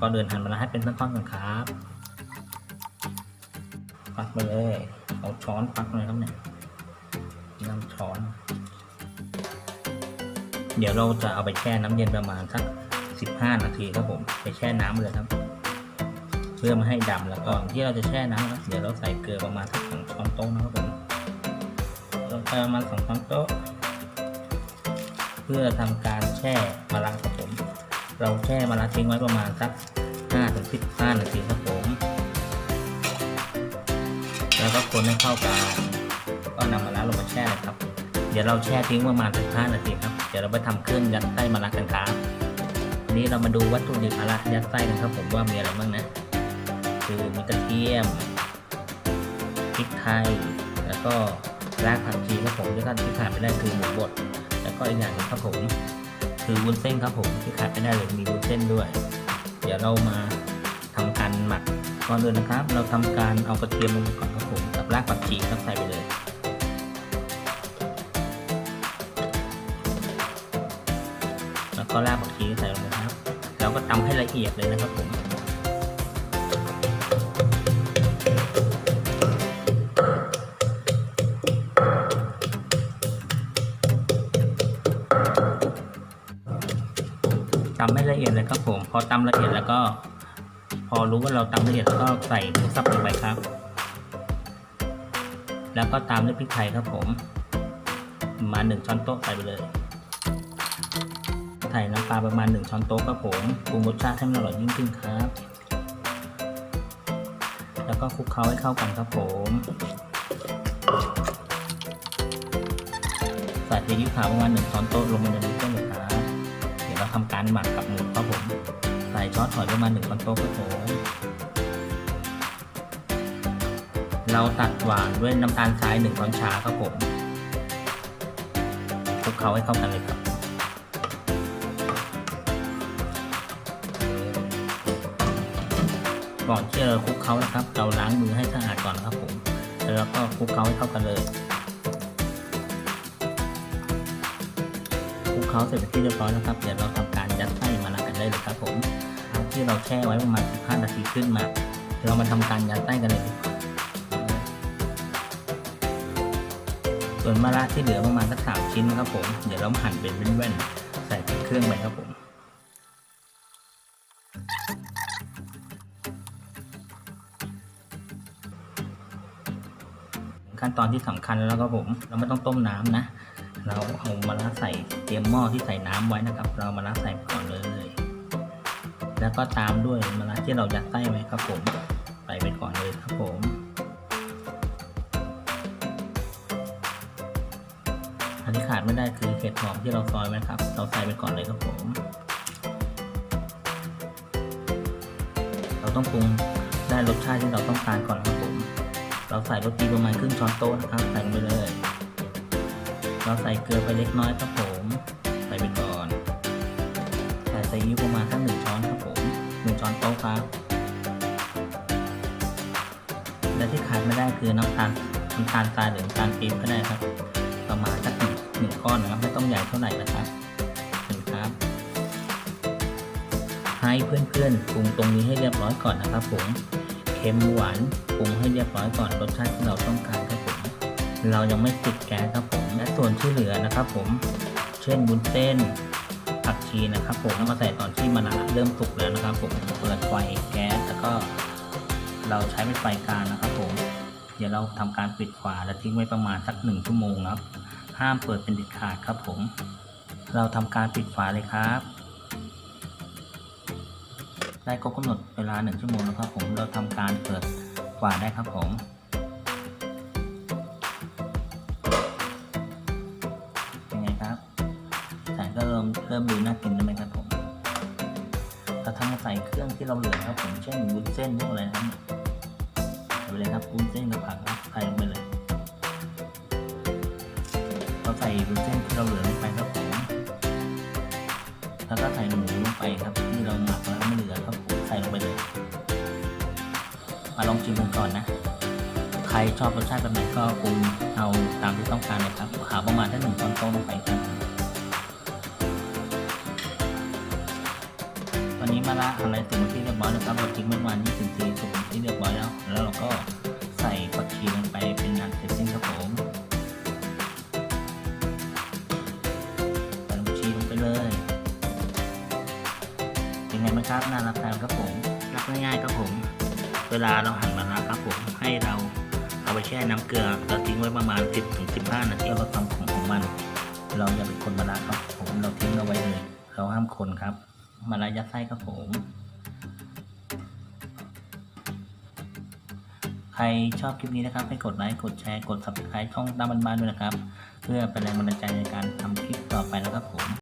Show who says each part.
Speaker 1: ก่อนเดินหั่นมะระให้เป็นท่อนๆก่อนครับฟักไปเลยเอาช้อนฟักเลยครับเนี่ยน้ำช้อน เดี๋ยวเราจะเอาไปแช่น้ำเย็นประมาณสัก15 นาทีครับผมไปแช่น้ำเลยครับ เพื่อมาให้ดำแล้วก็ที่เราจะแช่น้ำนะเดี๋ยวเราใส่เกลือประมาณสักสองช้อนโต๊ะนะครับผมเราใส่ประมาณสองช้อนโต๊ะเพื่อทำการแช่มะระครับผม เราแช่มะระทิ้งไว้ประมาณสัก5-15นาทีครับผม แล้วก็คนให้เข้ากันก็นำมะระลงมาแช่เลยครับ เดี๋ยวเราแช่ทิ้งประมาณ15นาทีครับ เดี๋ยวเราไปทำเครื่องยัดไส้มะระกันครับวันนี้เรามาดูวัตถุดิบมะระยัดไส้กันครับผมว่ามีอะไรบ้างนะ คือมีกระเทียมพริกไทย แล้วก็รากผักชีครับผมที่ท่านที่ขาดไม่ได้คือหมูบด แล้วก็อีกอย่างหนึงครับผม คือวุ้นเส้นครับผมที่ขาดไม่ได้เลยมีวุ้นเส้นด้วย เดี๋ยวเรามาทำการหมักก่อนอื่นนะครับ เราทำการเอากระเทียมลงไปก่อนครับผมกับรากผักชีครับใส่ไปเลยแล้วก็รากผักชีใส่ลงไปครับ เราก็ตำให้ละเอียดเลยนะครับผม ตำให้ละเอียดเลยครับผม พอตำละเอียดแล้วก็ พอรู้ว่าเราตำละเอียดแล้วก็ใส่หมูสับลงไปครับ แล้วก็ตามด้วยพริกไทยครับผม มาหนึ่งช้อนโต๊ะใส่ไปเลยใส่น้ำปลาประมาณหนึ่งช้อนโต๊ะครับผมปรุงรสชาติให้มันอร่อยยิ่งขึ้นครับ แล้วก็คลุกเคล้าให้เข้ากันครับผมใส่ซีอิ๊วขาวประมาณหนึ่งช้อนโต๊ะลงไปในนี้ก็เลยครับเดี๋ ยวเราทำการหมักกับหมูครับผม ใส่ซอสหอยประมาณหนึ่งช้อนโต๊ะครับผม เราตัดหวานด้วยน้ำตาลทรายหนึ่งช้อนชาครับผมคลุกเคล้าให้เข้ากันเลยครับก่อนที่เราคลุกเคล้านะครับ เราล้างมือให้สะอาดก่อนครับผม แล้วก็คลุกเคล้าให้เข้ากันเลย ลุกเคล้าเสร็จเป็นที่เรียบร้อยแล้วครับ เดี๋ยวเราทำการยัดไส้มาละกันได้เลยครับผมเอาที่เราแช่ไว้ประมาณ 15 นาทีขึ้นมาเรามาทำการยัดไส้กันเลยดีกว่าส่วนมะระที่เหลือประมาณสักสามชิ้นครับผม เดี๋ยวเราหั่นเป็นแว่นๆใส่เครื่องไปครับผมขั้นตอนที่สำคัญแล้วครับผม เราไม่ต้องต้มน้ำนะ เราเอามะระใส่เตรียมหม้อที่ใส่น้ำไว้นะครับ เรามะระใส่ก่อนเลย แล้วก็ตามด้วยมะระที่เรายัดไส้ไว้ครับผมใส่ไปก่อนเลยครับผมอันที่ขาดไม่ได้คือเห็ดหอมที่เราซอยไว้ครับ เราใส่ไปก่อนเลยครับผม เราต้องปรุงได้รสชาติที่เราต้องการก่อนครับผม เราใส่รสดีประมาณครึ่งช้อนโต๊ะนะครับใส่ลงไปเลย เราใส่เกลือไปเล็กน้อยครับผม ใส่ไปก่อน ใส่ซีอิ๊วประมาณสักหนึ่งช้อนครับผมหนึ่งช้อนโต๊ะครับ และที่ขาดไม่ได้คือน้ำตาลน้ำตาลทรายหรือน้ำตาลปี๊บก็ได้ครับ ประมาณสักหนึ่งหนึ่งก้อนนะครับไม่ต้องใหญ่เท่าไหร่นะครับเห็นครับ ให้เพื่อนๆปรุงตรงนี้ให้เรียบร้อยก่อนนะครับผมเค็มหวานปรุงให้เรียบร้อยก่อนรสชาติที่เราต้องการครับ เรายังไม่ติดแก๊สครับผมและส่วนที่เหลือนะครับผมเช่นบุญเส้นผักชีนะครับผมเอามาใส่ตอนที่มะนาวเริ่มสุกแล้วนะครับผมเปิดไฟแก๊สแล้วก็ เราใช้เป็นไฟกลางนะครับผมเดี๋ยวเราทำการปิดฝาและทิ้งไว้ประมาณสักหนึ่งชั่วโมงครับ ห้ามเปิดเป็นเด็ดขาดครับผม เราทำการปิดฝาเลยครับได้ครบกำหนดเวลาหนึ่งชั่วโมงแล้วครับผม เราทำการเปิดฝาได้ครับผม เริ่มมดูน่ากินแล้วไหมครับผมเราทำมาใส่เครื่องที่เราเหลือครับผมเช่นวุ้นเส้นพวกอะไรนะครับใส่ไปเลยครับวุ้นเส้นกับผักครับใส่ลงไปเลยเราใส่วุ้นเส้นที่เราเหลือลงไปครับผมแล้วก็ใส่หมูลงไปครับที่เราหมักแล้วไม่เหลือครับผมใส่ลงไปเลยมาลองชิมกันก่อนนะ ใครชอบรสชาติแบบไหนก็ปรุงเอาตามที่ต้องการเลยครับขาวประมาณแค่หนึ่งช้อนโต๊ะลงไปครับ วันนี้นี้มะระอะไรสุกเป็นที่เรียบร้อยแล้วครับเราทิ้งไว้ประมาณ20นาทีสุกเป็นที่เรียบร้อยแล้ว แล้วเราก็ใส่ผักชีลงไปเป็นอันเสร็จสิ้นครับผมใส่ผักชีลงไปเลยเป็นไงไหมครับน่ารับทานครับผมรับง่ายๆครับผม เวลาเราหั่นมะระครับผมให้เราเอาไปแช่น้ำเกลือเราทิ้งไว้ประมาณ 10-15 นาทีแล้วเราทำของของมัน เราอย่าไปคนมะระครับผมเราทิ้งเอาไว้เลย เราห้ามคนครับ มาระยัดไส้ครับผม ใครชอบคลิปนี้นะครับ ให้กดไลค์ กดแชร์ กด subscribe ช่องตามบ้านๆด้วยนะครับ เพื่อเป็นแรงบันดาลใจในการทำคลิปต่อไปนะครับผม